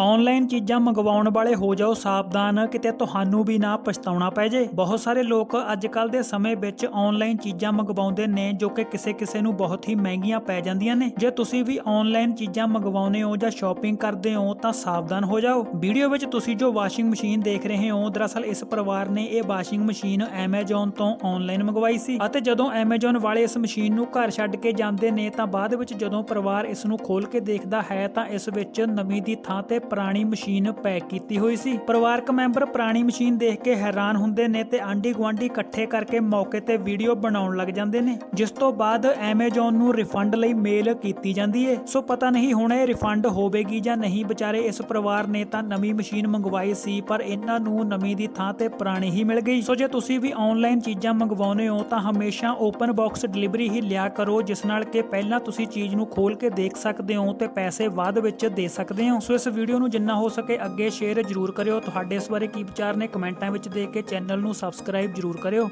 Online ਚੀਜ਼ਾਂ ਮੰਗਵਾਉਣ ਵਾਲੇ ਹੋ ਜਾਓ ਸਾਵਧਾਨ, ਕਿਤੇ ਤੁਹਾਨੂੰ ਵੀ ਨਾ ਪਛਤਾਉਣਾ ਪੈ ਜੇ। ਬਹੁਤ ਸਾਰੇ ਲੋਕ ਅੱਜ ਕੱਲ ਦੇ ਸਮੇਂ ਵਿੱਚ ਆਨਲਾਈਨ ਚੀਜ਼ਾਂ ਮੰਗਵਾਉਂਦੇ ਨੇ, ਜੋ ਕਿ ਕਿਸੇ ਕਿਸੇ ਨੂੰ ਬਹੁਤ ਹੀ ਮਹਿੰਗੀਆਂ ਪੈ ਜਾਂਦੀਆਂ ਨੇ। ਜੇ ਤੁਸੀਂ ਵੀ ਆਨਲਾਈਨ ਚੀਜ਼ਾਂ ਮੰਗਵਾਉਂਦੇ ਹੋ ਜਾਂ ਸ਼ਾਪਿੰਗ ਕਰਦੇ ਹੋ, ਤਾਂ ਸਾਵਧਾਨ ਹੋ ਜਾਓ। ਵੀਡੀਓ ਵਿੱਚ ਤੁਸੀਂ ਜੋ ਵਾਸ਼ਿੰਗ ਮਸ਼ੀਨ ਦੇਖ ਰਹੇ ਹੋ, ਦਰਅਸਲ ਇਸ ਪਰਿਵਾਰ ਨੇ ਇਹ ਵਾਸ਼ਿੰਗ ਮਸ਼ੀਨ Amazon ਤੋਂ ਆਨਲਾਈਨ ਮੰਗਵਾਈ ਸੀ। ਅਤੇ ਜਦੋਂ Amazon ਵਾਲੇ ਇਸ ਮਸ਼ੀਨ ਨੂੰ ਘਰ ਛੱਡ ਕੇ ਜਾਂਦੇ ਨੇ, ਤਾਂ ਬਾਅਦ ਵਿੱਚ ਜਦੋਂ ਪਰਿਵਾਰ ਇਸ ਨੂੰ ਖੋਲ ਕੇ ਦੇਖਦਾ ਹੈ, ਤਾਂ ਇਸ ਵਿੱਚ ਨਵੀਂ ਦੀ ਥਾਂ ਤੇ ਪੁਰਾਣੀ ਮਸ਼ੀਨ ਪੈਕ ਕੀਤੀ ਹੋਈ ਸੀ। ਪਰਿਵਾਰਕ ਮੈਂਬਰ ਪੁਰਾਣੀ ਮਸ਼ੀਨ ਦੇਖ ਕੇ ਹੈਰਾਨ ਹੁੰਦੇ ਨੇ ਤੇ ਆਂਢੀ ਗੁਆਂਢੀ ਇਕੱਠੇ ਕਰਕੇ ਮੌਕੇ ਤੇ ਵੀਡੀਓ ਬਣਾਉਣ ਲੱਗ ਜਾਂਦੇ ਨੇ। ਜਿਸ ਤੋਂ ਬਾਅਦ Amazon ਨੂੰ ਰਿਫੰਡ ਲਈ ਮੇਲ ਕੀਤੀ ਜਾਂਦੀ ਏ। ਸੋ ਪਤਾ ਨਹੀਂ ਹੁਣ ਇਹ ਰਿਫੰਡ ਹੋਵੇਗੀ ਜਾਂ ਨਹੀਂ। ਵਿਚਾਰੇ ਇਸ ਪਰਿਵਾਰ ਨੇ ਤਾਂ ਨਵੀਂ ਮਸ਼ੀਨ ਮੰਗਵਾਈ ਸੀ, ਪਰ ਇਹਨਾਂ ਨੂੰ ਨਵੀਂ ਦੀ ਥਾਂ ਤੇ ਪੁਰਾਣੀ ਹੀ ਮਿਲ ਗਈ। ਸੋ ਜੇ ਤੁਸੀਂ ਵੀ ਆਨਲਾਈਨ ਚੀਜ਼ਾਂ ਮੰਗਵਾਉਂਦੇ ਹੋ, ਤਾਂ ਹਮੇਸ਼ਾ ਓਪਨ ਬਾਕਸ ਡਿਲੀਵਰੀ ਹੀ ਲਿਆ ਕਰੋ, ਜਿਸ ਨਾਲ ਕਿ ਪਹਿਲਾਂ ਤੁਸੀਂ ਚੀਜ਼ ਨੂੰ ਖੋਲ ਕੇ ਦੇਖ ਸਕਦੇ ਹੋ ਤੇ ਪੈਸੇ ਬਾਅਦ ਵਿੱਚ ਦੇ ਸਕਦੇ ਹੋ। ਸੋ ਇਸ ਵੀਡੀਓ ਵੀਡੀਓ ਨੂੰ ਜਿੰਨਾ ਹੋ ਸਕੇ ਅੱਗੇ ਸ਼ੇਅਰ ਜ਼ਰੂਰ ਕਰਿਓ। ਤੁਹਾਡੇ ਇਸ ਬਾਰੇ ਕੀ ਵਿਚਾਰ ਨੇ ਕਮੈਂਟਾਂ ਵਿੱਚ ਦੇ ਕੇ ਚੈਨਲ ਨੂੰ ਸਬਸਕ੍ਰਾਈਬ ਜ਼ਰੂਰ ਕਰਿਓ।